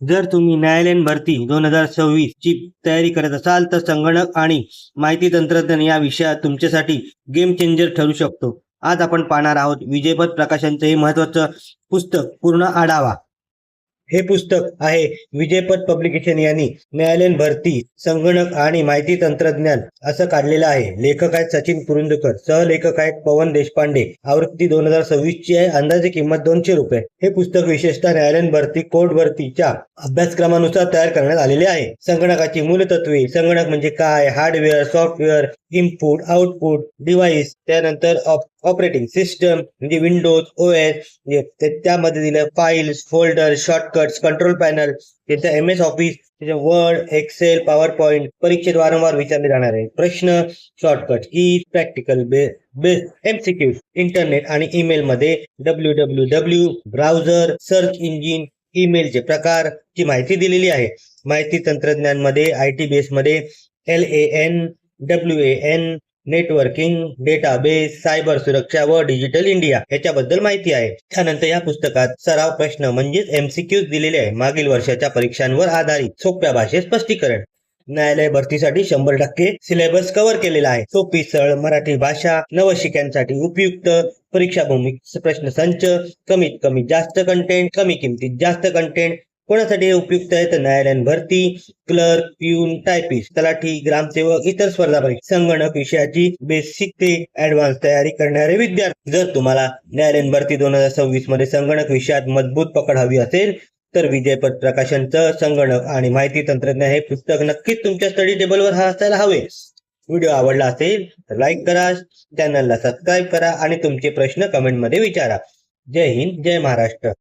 जर तुम्ही न्यायालयीन भरती दोन हजार सव्वीस ची तयारी करत असाल तर संगणक आणि माहिती तंत्रज्ञान या विषयात तुमच्यासाठी गेम चेंजर ठरू शकतो. आज आपण पाहणार आहोत विजयपद प्रकाशनचं हे महत्वाचं पुस्तक पूर्ण आढावा. हे पुस्तक आहे विजयपथ पब्लिकेशन यांनी न्यायालयीन भरती संगणक आणि माहिती तंत्रज्ञान असं काढलेलं आहे. लेखक आहेत सचिन कुरुंदकर सहलेखक आहेत पवन देशपांडे. आवृत्ती दोन हजार सव्वीस ची आहे अंदाजे किंमत दोनशे रुपये. हे पुस्तक विशेषतः न्यायालयीन भरती कोर्ट भरतीच्या अभ्यासक्रमानुसार तयार करण्यात आलेले आहे. संगणकाची मूलतत्वे संगणक म्हणजे काय hardware software input output device त्यानंतर ऑपरेटिंग सिस्टम म्हणजे विंडोज ओ एस त्यामध्ये दिलं files folder shortcuts control panel त्याचं एम एस ऑफिस त्याचं वर्ड एक्सेल पॉवर पॉईंट परीक्षेत वारंवार विचारले जाणार आहे प्रश्न शॉर्टकट ई प्रॅक्टिकल बेस एमसीक्यू इंटरनेट आणि ईमेल मध्ये W W W browser search engine ईमेलचे प्रकार ची माहिती दिलेली आहे. माहिती तंत्रज्ञानमध्ये आय टी बेस मध्ये L A N W A N networking database cyber सुरक्षा व डिजिटल इंडिया याच्याबद्दल माहिती आहे. त्यानंतर या पुस्तकात सराव प्रश्न म्हणजेच एमसीक्यूज दिलेले आहे. मागील वर्षाच्या परीक्षांवर आधारित सोप्या भाषेत स्पष्टीकरण. न्यायालय भरतीसाठी शंभर टक्के सिलेबस कव्हर केलेला आहे. सोपी सरळ मराठी भाषा नवशिक्यांसाठी उपयुक्त. परीक्षाभूमी प्रश्न संच कमीत कमी जास्त कंटेंट कमी किमतीत जास्त कंटेंट कोणासाठी हे उपयुक्त आहे? तर न्यायालयीन भरती क्लर्क प्यून टायपिस्ट तलाठी ग्रामसेवक इतर स्पर्धा परीक्षा संगणक विषयाची बेसिक ते ऍडव्हान्स तयारी करणारे विद्यार्थी. जर तुम्हाला न्यायालयीन भरती दोन हजार सव्वीसमध्ये संगणक विषयात मजबूत पकड हवी असेल तर विजयपद प्रकाशनचं संगणक आणि माहिती तंत्रज्ञान हे पुस्तक नक्कीच तुमच्या स्टडी टेबलवर हा असायला हवे. व्हिडिओ आवडला असेल तर लाईक करा चॅनलला सबस्क्राईब करा आणि तुमचे प्रश्न कमेंटमध्ये विचारा. जय हिंद जय महाराष्ट्र.